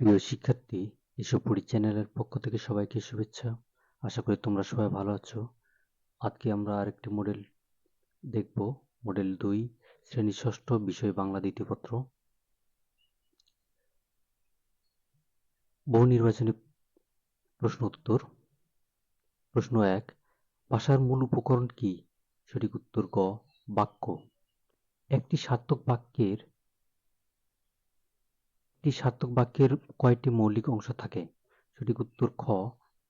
প্রিয় শিক্ষার্থী, এসব পড়ি চ্যানেলের পক্ষ থেকে সবাইকে শুভেচ্ছা। আশা করি তোমরা সবাই ভালো আছো। আজকে আমরা আরেকটি মডেল দেখব। মডেল দুই শ্রেণি ষষ্ঠ বিষয় বাংলা দ্বিতীয় পত্র। বহু নির্বাচনী প্রশ্ন উত্তর। প্রশ্ন এক, ভাষার মূল উপকরণ কি? সঠিক উত্তর গ বাক্য। একটি সার্থক বাক্যের একটি সার্থক বাক্যের কয়টি মৌলিক অংশ থাকে। সঠিক উত্তর খ,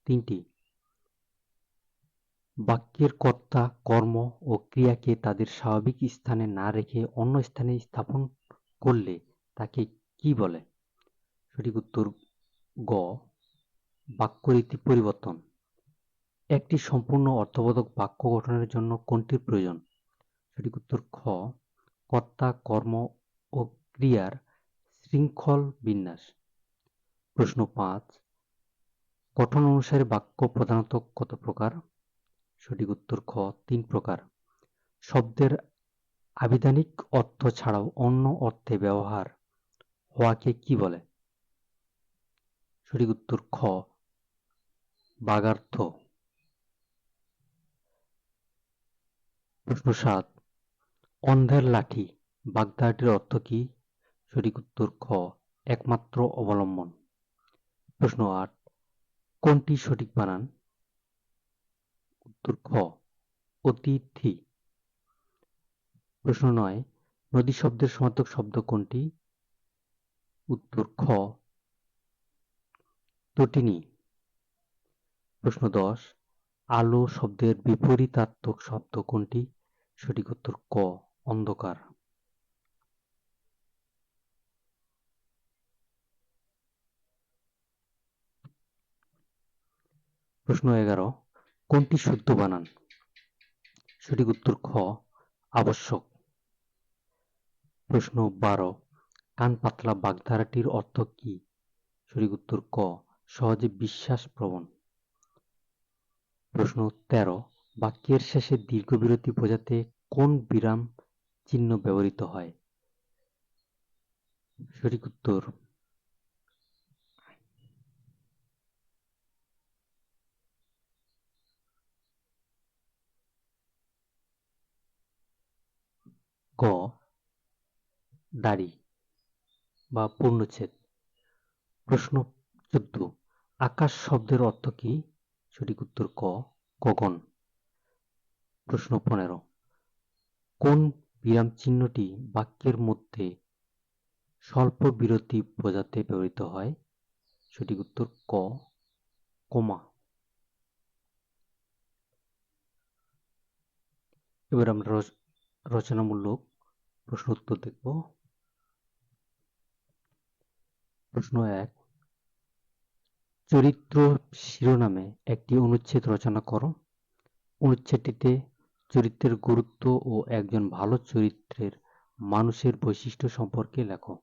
তিনটি। বাক্যের কর্তা, কর্ম ও ক্রিয়াকে তাদের স্বাভাবিক স্থানে না রেখে অন্য স্থানে স্থাপন করলে তাকে কি বলে? সঠিক উত্তর গ, বাক্যরীতি পরিবর্তন। একটি সম্পূর্ণ অর্থবোধক বাক্য গঠনের জন্য কোনটির প্রয়োজন? সঠিক উত্তর খ, কর্তা, কর্ম ও ক্রিয়ার শৃঙ্খল বিন্যাস। প্রশ্ন পাঁচ, গঠন অনুসারে বাক্য প্রধানত কত প্রকার? সঠিক উত্তর খ, তিন প্রকার। শব্দের আবিধানিক অর্থ ছাড়াও অন্য অর্থে ব্যবহার হওয়াকে কি বলে? সঠিক উত্তর খ, বাগার্থ। প্রশ্ন সাত, অন্ধের লাঠি বাগদাটির অর্থ কি? সঠিক উত্তর খ, একমাত্র অবলম্বন। প্রশ্ন আট, কোনটি সঠিক বানান? উত্তর খ অতিথি প্রশ্ন নয়, নদী শব্দের সমার্থক শব্দ কোনটি? উত্তর খ তটিনী প্রশ্ন দশ, আলো শব্দের বিপরীতাত্মক শব্দ কোনটি? সঠিক উত্তর ক, অন্ধকার। প্রশ্ন এগারো, কোনটি শুদ্ধ বানান? সঠিক উত্তর খ, আবশ্যক। প্রশ্ন বারো, কান পাতলা বাগধারাটির অর্থ কি? সঠিক উত্তর ক, সহজে বিশ্বাস প্রবণ। প্রশ্ন তেরো, বাক্যের শেষে দীর্ঘ বিরতি বোঝাতে কোন বিরাম চিহ্ন ব্যবহৃত হয়? সঠিক উত্তর ক, দাড়ি বা পূর্ণচ্ছেদ। প্রশ্ন চোদ্দ, আকাশ শব্দের অর্থ কি? সঠিক উত্তর ক, গগন। প্রশ্ন পনেরো, কোন বিরাম চিহ্নটি বাক্যের মধ্যে স্বল্প বিরতি বোঝাতে ব্যবহৃত হয়? সঠিক উত্তর ক, কমা। এবার আমরা রচনামূলক প্রশ্ন উত্তর দেখব। প্রশ্ন এক, চরিত্র শিরোনামে একটি অনুচ্ছেদ রচনা করো। অনুচ্ছেদটিতে চরিত্রের গুরুত্ব ও একজন ভালো চরিত্রের মানুষের বৈশিষ্ট্য সম্পর্কে লেখো।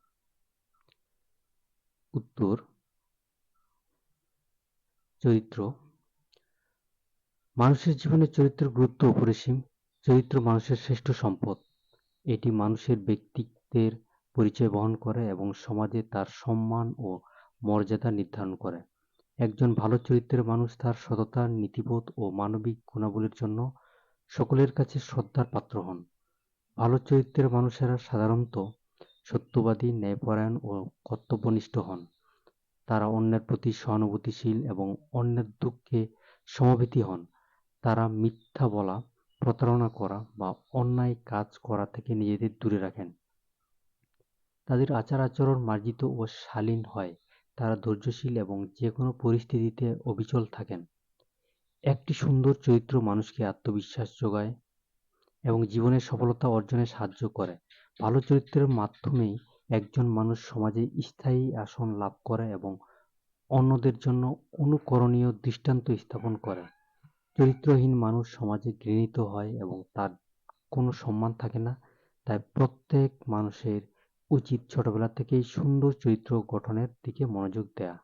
উত্তর, চরিত্র, মানুষের জীবনে চরিত্রের গুরুত্ব অপরিসীম। চরিত্র মানুষের শ্রেষ্ঠ সম্পদ। এটি মানুষের ব্যক্তিত্বের পরিচয় বহন করে এবং সমাজে তার সম্মান ও মর্যাদা নির্ধারণ করে। একজন ভালো চরিত্রের মানুষ তার সততা, নীতিবোধ ও মানবিক গুণাবলীর জন্য সকলের কাছে শ্রদ্ধার পাত্র হন। ভালো চরিত্রের মানুষেরা সাধারণত সত্যবাদী, ন্যায়পরায়ণ ও কর্তব্যনিষ্ঠ হন। তারা অন্যের প্রতি সহানুভূতিশীল এবং অন্যের দুঃখে সমবেতী হন। তারা মিথ্যা বলা প্রতারণা করা বা অন্যায় কাজ করা থেকে নিজেদের দূরে রাখেন। তাদের আচার আচরণ মার্জিত ও শালীন হয়। তারা ধৈর্যশীল এবং যে কোনো পরিস্থিতিতে অবিচল থাকেন। একটি সুন্দর চরিত্র মানুষকে আত্মবিশ্বাস যোগায় এবং জীবনের সফলতা অর্জনে সাহায্য করে। ভালো চরিত্রের মাধ্যমেই একজন মানুষ সমাজে স্থায়ী আসন লাভ করে এবং অন্যদের জন্য অনুকরণীয় দৃষ্টান্ত স্থাপন করে। চরিত্রহীন মানুষ সমাজে ঘৃণিত হয় এবং তার কোনো সম্মান থাকে না। তাই প্রত্যেক মানুষের উচিত ছোটবেলা থেকেই সুন্দর চরিত্র গঠনের দিকে মনোযোগ দেয়া।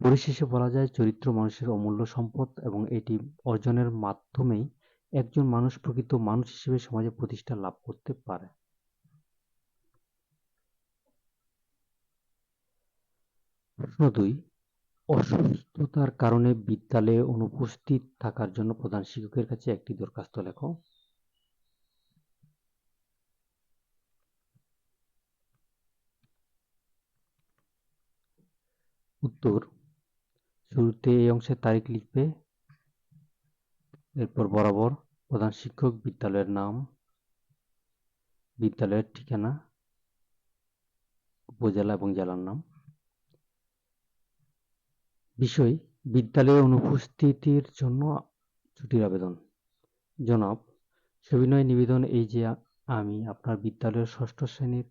পরিশেষে বলা যায়, চরিত্র মানুষের অমূল্য সম্পদ এবং এটি অর্জনের মাধ্যমেই একজন মানুষ প্রকৃত মানুষ হিসেবে সমাজে প্রতিষ্ঠা লাভ করতে পারে। প্রশ্ন দুই অসুস্থতার কারণে বিদ্যালয়ে অনুপস্থিত থাকার জন্য প্রধান শিক্ষকের কাছে একটি দরখাস্ত লেখো। উত্তর, শুরুতে এই অংশের তারিখ লিখবে, এরপর বরাবর প্রধান শিক্ষক বিদ্যালয়ের নাম, বিদ্যালয়ের ঠিকানা, উপজেলা এবং জেলার নাম। বিষয়, বিদ্যালয়ে অনুপস্থিতির জন্য ছুটির আবেদন। জনাব, সবিনয় নিবেদন এই যে আমি আপনার বিদ্যালয়ের ষষ্ঠ শ্রেণির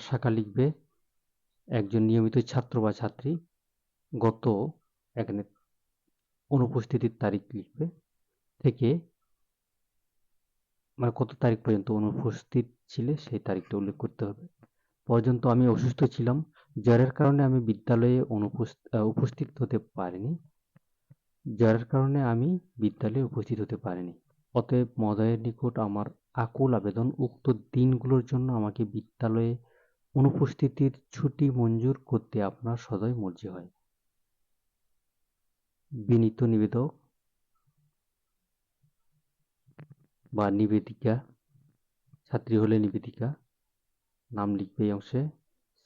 শাখা লিখবে, একজন নিয়মিত ছাত্র বা ছাত্রী গত এখানে অনুপস্থিতির তারিখ লিখবে, থেকে মানে কত তারিখ পর্যন্ত অনুপস্থিত ছিলে সেই তারিখটা উল্লেখ করতে হবে। পর্যন্ত আমি অসুস্থ ছিলাম জ্বরের কারণে আমি বিদ্যালয়ে উপস্থিত হতে পারিনি। জ্বরের কারণে আমি বিদ্যালয়ে উপস্থিত হতে পারিনি। অতএব মহোদয়ের নিকট আমার আকুল আবেদন, উক্ত দিনগুলোর জন্য আমাকে বিদ্যালয়ে অনুপস্থিতির ছুটি মঞ্জুর করতে আপনার সদয় মর্জি হয়। বিনীত নিবেদক বা নিবেদিকা, ছাত্রী হলে নিবেদিকা, নাম লিখবে এই অংশে,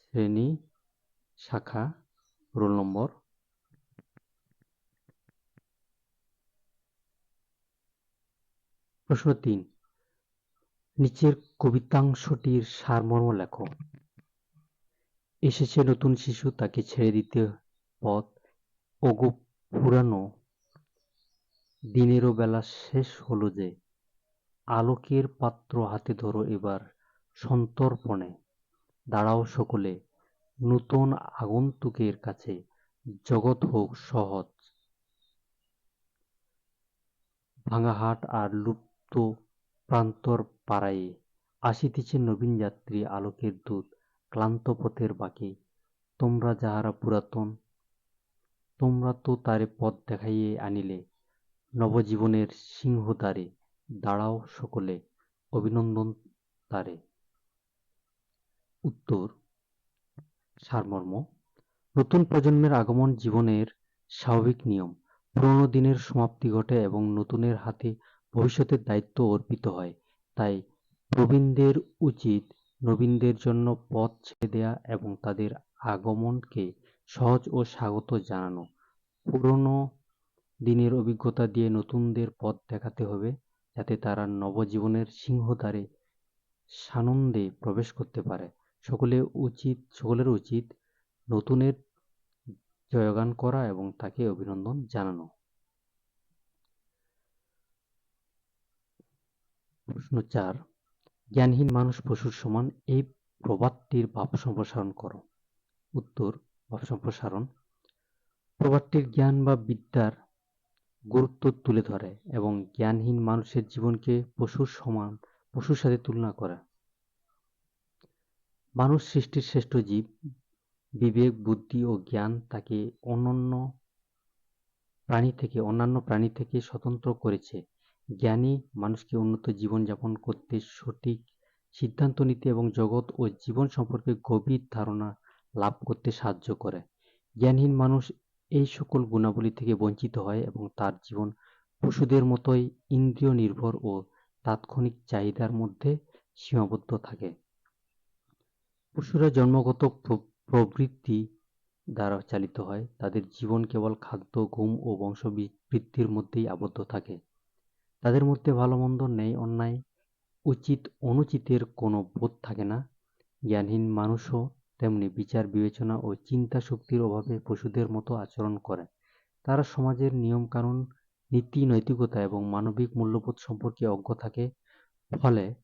শ্রেণি শাখা, রোল নম্বর। প্রশ্ন তিন, নিচের কবিতাংশটির সারমর্ম লেখো। এসেছে নতুন শিশু, তাকে ছেড়ে দিতে পথ। ওগো পুরানো, দিনেরও বেলা শেষ হলো যে। আলোকের পাত্র হাতে ধরো এবার সন্তর্পণে। দাঁড়াও সকলে নূতন আগন্তুকের কাছে জগৎ হোক সহজ। ভাঙাহাট আর লুপ্ত প্রান্তর পাড়ায়ে আসিতেছে নবীন যাত্রী আলোকের দূত, ক্লান্ত পথের বাঁকে। তোমরা যাহারা পুরাতন, তোমরা তো তারে পথ দেখাইয়ে আনিলে। নবজীবনের সিংহদ্বারে দাঁড়াও সকলে, অভিনন্দন তারে। উত্তর সারমর্ম। নতুন প্রজন্মের আগমন জীবনের স্বাভাবিক নিয়ম। পুরনো দিনের সমাপ্তি ঘটে এবং নতুনের হাতে ভবিষ্যতের দায়িত্ব অর্পিত হয়। তাই প্রবীণদের উচিত নবীনদের জন্য পথ ছেড়ে দেয়া এবং তাদের আগমনকে সহজ ও স্বাগত জানানো। পুরনো দিনের অভিজ্ঞতা দিয়ে নতুনদের পথ দেখাতে হবে, যাতে তারা নবজীবনের সিংহদ্বারে সানন্দে প্রবেশ করতে পারে। সকলে উচিত, সকলের উচিত নতুনের জয়গান করা এবং তাকে অভিনন্দন জানানো। প্রশ্ন চার, জ্ঞানহীন মানুষ পশুর সমান এই প্রবাদটির ভাব সম্প্রসারণ করো। উত্তর, ভাব সম্প্রসারণ। প্রবাদটির জ্ঞান বা বিদ্যার গুরুত্ব তুলে ধরে এবং জ্ঞানহীন মানুষের জীবনকে পশুর সমান, পশুর সাথে তুলনা করে। মানুষ সৃষ্টির শ্রেষ্ঠ জীব, বিবেক, বুদ্ধি ও জ্ঞান তাকে অনন্য প্রাণী থেকে, অন্যান্য প্রাণী থেকে স্বতন্ত্র করেছে। জ্ঞানী মানুষকে উন্নত জীবনযাপন করতে সঠিক সিদ্ধান্ত নিতে এবং জগৎ ও জীবন সম্পর্কে গভীর ধারণা লাভ করতে সাহায্য করে। জ্ঞানহীন মানুষ এই সকল গুণাবলী থেকে বঞ্চিত হয় এবং তার জীবন পশুদের মতোই ইন্দ্রিয় নির্ভর ও তাৎক্ষণিক চাহিদার মধ্যে সীমাবদ্ধ থাকে। পশুরা জন্মগত প্রবৃত্তি দ্বারা চালিত হয়। তাদের জীবন কেবল খাদ্য, ঘুম ও বংশবৃদ্ধির মধ্যেই আবদ্ধ থাকে। তাদের মধ্যে ভালো মন্দ ন্যায় অন্যায়, উচিত, অনুচিতের কোনো বোধ থাকে না। জ্ঞানহীন মানুষও তেমনি বিচার, বিবেচনা ও চিন্তা শক্তির অভাবে পশুদের মতো আচরণ করে। তারা সমাজের নিয়মকানুন, নীতি, নৈতিকতা এবং মানবিক মূল্যবোধ সম্পর্কে অজ্ঞ থাকে। ফলে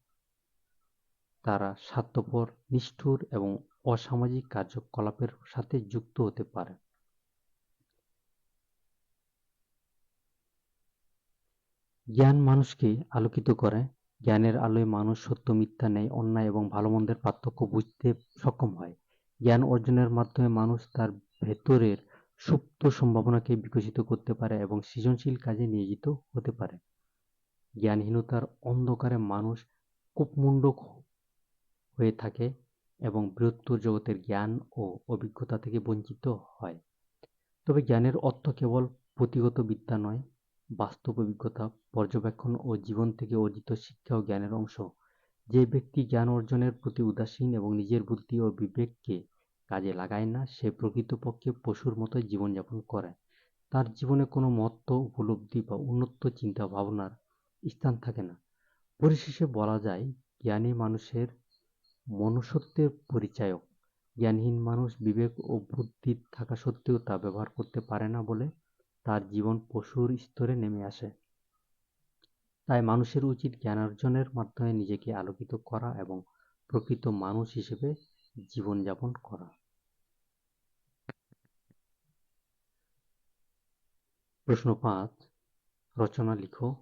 তারা স্বার্থপর, নিষ্ঠুর এবং অসামাজিক কার্যকলাপের সাথে যুক্ত হতে পারে। জ্ঞান মানুষকে আলোকিত করে। জ্ঞানের আলোয় মানুষ সত্য, মিথ্যা, ন্যায়, অন্যায় এবং ভালো মন্দের পার্থক্য বুঝতে সক্ষম হয়। জ্ঞান অর্জনের মাধ্যমে মানুষ তার ভেতরের সুপ্ত সম্ভাবনাকে বিকশিত করতে পারে এবং সৃজনশীল কাজে নিয়োজিত হতে পারে। জ্ঞানহীনতার অন্ধকারে মানুষ কূপমুণ্ডক হয়ে থাকে এবং বৃহত্তর জগতের জ্ঞান ও অভিজ্ঞতা থেকে বঞ্চিত হয়। তবে জ্ঞানের অর্থ কেবল পুঁথিগত বিদ্যা নয়, বাস্তব অভিজ্ঞতা, পর্যবেক্ষণ ও জীবন থেকে অর্জিত শিক্ষা ও জ্ঞানের অংশ। যে ব্যক্তি জ্ঞান অর্জনের প্রতি উদাসীন এবং নিজের বুদ্ধি ও বিবেককে কাজে লাগায় না, সে প্রকৃতপক্ষে পশুর মতো জীবনযাপন করে। তার জীবনে কোনো মহত্ব উপলব্ধি বা উন্নত চিন্তা ভাবনার স্থান থাকে না। পরিশেষে বলা যায়, জ্ঞানী মানুষের মনুষ্যত্বের পরিচায়ক। জ্ঞানহীন মানুষ বিবেক ও বুদ্ধি থাকা সত্ত্বেও তা ব্যবহার করতে পারে না বলে তার জীবন পশুর স্তরে নেমে আসে। তাই মানুষের উচিত জ্ঞানার্জনের মাধ্যমে নিজেকে আলোকিত করা এবং প্রকৃত মানুষ হিসেবে জীবনযাপন করা। প্রশ্ন পাঁচ, রচনা, লিখো।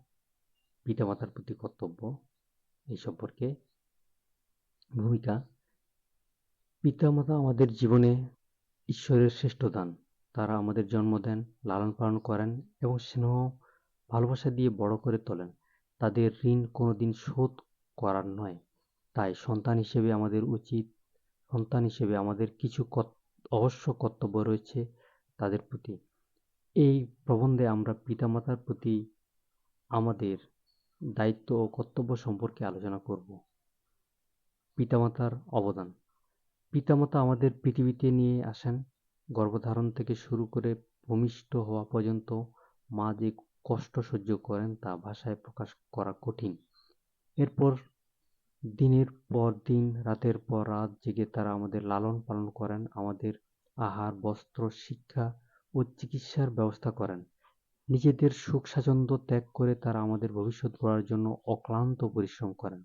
পিতামাতার প্রতি কর্তব্য, এই সম্পর্কে ভূমিকা। পিতামাতা আমাদের জীবনে ঈশ্বরের শ্রেষ্ঠ দান। তারা আমাদের জন্ম দেন, লালন পালন করেন এবং স্নেহ, ভালোবাসা দিয়ে বড় করে তোলেন। তাদের ঋণ কোনোদিন শোধ করার নয়। তাই সন্তান হিসেবে আমাদের উচিত, সন্তান হিসেবে আমাদের কিছু অবশ্য কর্তব্য রয়েছে তাদের প্রতি। এই প্রবন্ধে আমরা পিতামাতার প্রতি আমাদের দায়িত্ব ও কর্তব্য সম্পর্কে আলোচনা করব। পিতামাতার অবদান। পিতামাতা আমাদের পৃথিবীতে নিয়ে আসেন, গর্ভধারণ থেকে শুরু করে ভূমিষ্ঠ হওয়া পর্যন্ত মা যে কষ্ট সহ্য করেন তা ভাষায় প্রকাশ করা কঠিন। এরপর দিনের পর দিন, রাতের পর রাত জেগে তারা আমাদের লালন পালন করেন, আমাদের আহার, বস্ত্র, শিক্ষা ও চিকিৎসার ব্যবস্থা করেন। নিজেদের সুখ স্বাচ্ছন্দ্য ত্যাগ করে তারা আমাদের ভবিষ্যৎ গড়ার জন্য অক্লান্ত পরিশ্রম করেন।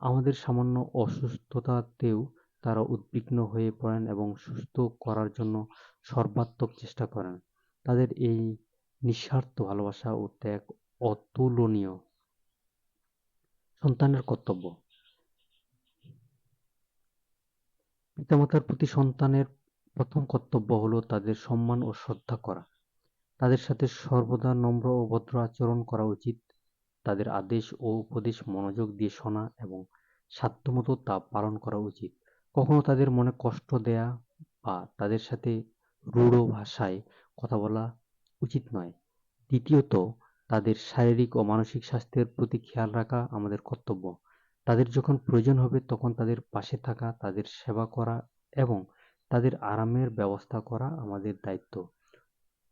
আমাদের সামান্য অসুস্থতাতেও তারা উদ্বিগ্ন হয়ে পড়েন এবং সুস্থ করার জন্য সর্বাত্মক চেষ্টা করেন। তাদের এই নিঃস্বার্থ ভালোবাসা ও ত্যাগ অতুলনীয়। সন্তানের কর্তব্য। পিতামাতার প্রতি সন্তানের প্রথম কর্তব্য হলো তাদের সম্মান ও শ্রদ্ধা করা। তাদের সাথে সর্বদা নম্র ও ভদ্র আচরণ করা উচিত। তাদের আদেশ ও উপদেশ মনোযোগ দিয়ে শোনা এবং সাধ্যমতো তা পালন করা উচিত। কখনো তাদের মনে কষ্ট দেয়া বা তাদের সাথে রূঢ় ভাষায় কথা বলা উচিত নয়। দ্বিতীয়ত, তাদের শারীরিক ও মানসিক স্বাস্থ্যের প্রতি খেয়াল রাখা আমাদের কর্তব্য। তাদের যখন প্রয়োজন হবে তখন তাদের পাশে থাকা, তাদের সেবা করা এবং তাদের আরামের ব্যবস্থা করা আমাদের দায়িত্ব।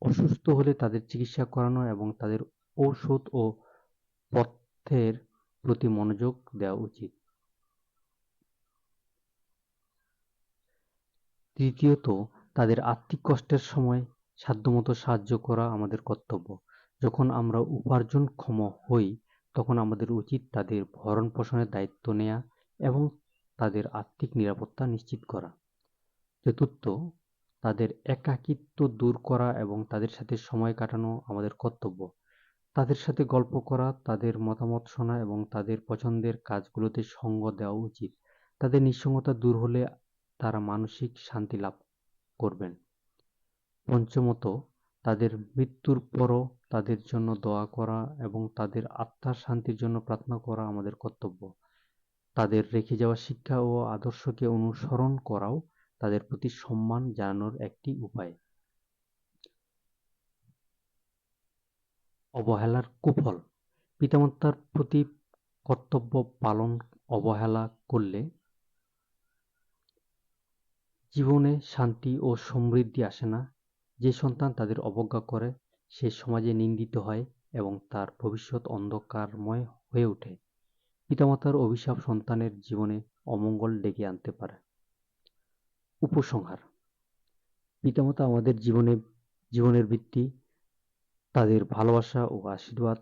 অসুস্থ হলে তাদের চিকিৎসা করানো এবং তাদের ঔষধ ও পথ্যের প্রতি মনোযোগ দেওয়া উচিত। তৃতীয়ত, তাদের আর্থিক কষ্টের সময় সাধ্যমতো সাহায্য করা আমাদের কর্তব্য। যখন আমরা উপার্জনক্ষম হই, তখন আমাদের উচিত তাদের ভরণ পোষণের দায়িত্ব নেয়া এবং তাদের আর্থিক নিরাপত্তা নিশ্চিত করা। চতুর্থ, তাদের একাকিত্ব দূর করা এবং তাদের সাথে সময় কাটানো আমাদের কর্তব্য। তাদের সাথে গল্প করা, তাদের মতামত শোনা এবং তাদের পছন্দের কাজগুলোতে সঙ্গ দেওয়া উচিত। তাদের নিঃসঙ্গতা দূর হলে তারা মানসিক শান্তি লাভ করবেন। পঞ্চমত, তাদের মৃত্যুর পরও তাদের জন্য দোয়া করা এবং তাদের আত্মার শান্তির জন্য প্রার্থনা করা আমাদের কর্তব্য। তাদের রেখে যাওয়া শিক্ষা ও আদর্শকে অনুসরণ করাও তাদের প্রতি সম্মান জানানোর একটি উপায়। অবহেলার কুফল। পিতামাতার প্রতি কর্তব্য পালন অবহেলা করলে জীবনে শান্তি ও সমৃদ্ধি আসে না। যে সন্তান তাদের অবজ্ঞা করে, সে সমাজে নিন্দিত হয় এবং তার ভবিষ্যৎ অন্ধকারময় হয়ে ওঠে। পিতামাতার অভিশাপ সন্তানের জীবনে অমঙ্গল ডেকে আনতে পারে। উপসংহার। পিতামাতা আমাদের জীবনে, জীবনের ভিত্তি তাদের ভালোবাসা ও আশীর্বাদ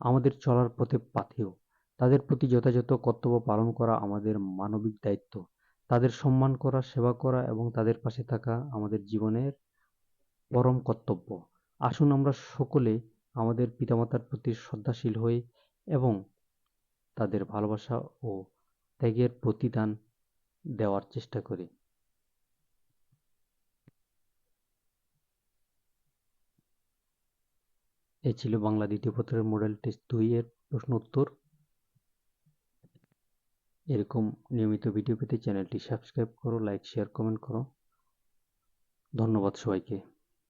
আমাদের চলার পথে পাথেয়। তাদের প্রতি যথাযথ কর্তব্য পালন করা আমাদের মানবিক দায়িত্ব। তাদের সম্মান করা, সেবা করা এবং তাদের পাশে থাকা আমাদের জীবনের পরম কর্তব্য। আসুন আমরা সকলে আমাদের পিতামাতার প্রতি শ্রদ্ধাশীল হই এবং তাদের ভালোবাসা ও ত্যাগের প্রতিদান দেওয়ার চেষ্টা করি। এই ছিল বাংলা দ্বিতীয় পত্রের মডেল টেস্ট দুই এর প্রশ্ন উত্তর। এরকম নিয়মিত ভিডিও পেতে চ্যানেলটি সাবস্ক্রাইব করো লাইক শেয়ার কমেন্ট করো। ধন্যবাদ সবাইকে।